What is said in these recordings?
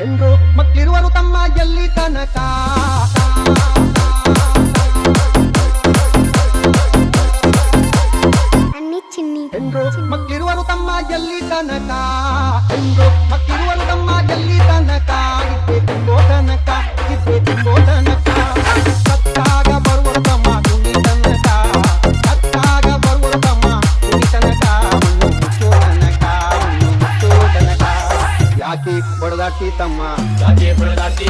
ಎಂದ್ರು ಮಕ್ಕಳಿರುವರು ತಮ್ಮ ಎಲ್ಲಿ ತನಕ ಎಂದ್ರು ಮಕ್ಕಳಿರುವರು ತಮ್ಮ ಎಲ್ಲಿ ತನಕ ಎಂದ್ರು ಮಕ್ಕಳಿರುವರು ತಮ್ಮ ಎಲ್ಲಿ ಬಡದಾಟಿ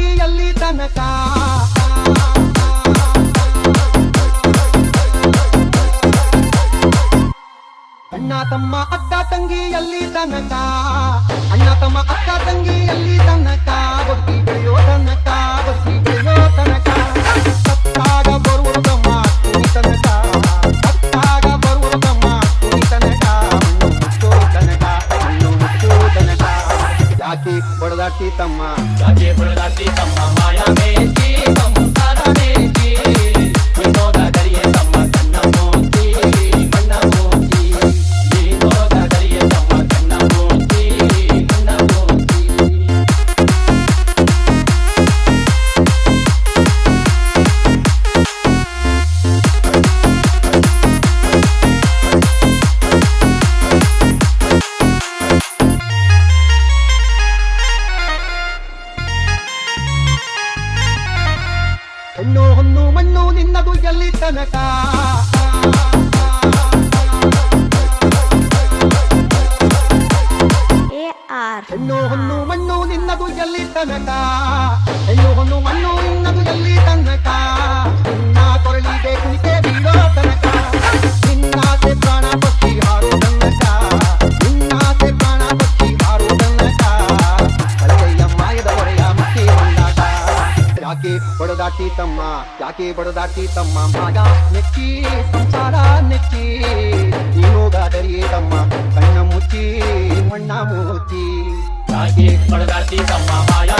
ಅಕ್ಕ ಎಲ್ಲಿ ತನಕ. ಅಣ್ಣ ತಮ್ಮ ಅಕ್ಕ ತಂಗಿ ಎಲ್ಲಿ ತನಕ. ಅಣ್ಣ ತಮ್ಮ ಅಕ್ಕ ತಂಗಿ ಎಲ್ಲಿ ತನಕ. ಬದುಕಿ ಬೆಳೆಯೋ ತನಕ ಬದುಕಿ ಬೆಳೆಯೋ ತನಕ. ಸತ್ತಾಗ ಬರುವುದು ಮಾತು ತನಕ. ಸತ್ತಾಗ ಬರುವುದು ಮಾತು ತನಕ. ಮಣ್ಣು ಮುಚ್ಚೋ ತನಕ, ಮಣ್ಣು ಮುಚ್ಚೋ ತನಕ. ಯಾಕೆ ಬಡದಾಟಿ ತಮ್ಮ? ಎಲ್ಲಿ ತನಕ. ಹೆಣ್ಣು ಹೊನ್ನು ಮಣ್ಣು ನಿನ್ನದು ಎಲ್ಲಿ ತನಕ? ಹೆಣ್ಣು ಹೊನ್ನು ಮಣ್ಣು ನಿನ್ನದು ಎಲ್ಲಿ ತನಕ? ಬಡದಾಟಿ ತಮ್ಮ, ಯಾಕೆ ಬಡದಾಟಿ ತಮ್ಮ? ಮಾಗ ನೆಚ್ಚಿ ಸಂಸಾರ ನೆಚ್ಚಿ ನೀನೋಗಾದರಿಯೇ ತಮ್ಮ, ಕಣ್ಣ ಮುಚ್ಚಿ, ಮಣ್ಣ ಮುಚ್ಚಿ. ಯಾಕೆ ಬಡದಾಟಿ ತಮ್ಮ? ಮಾಯ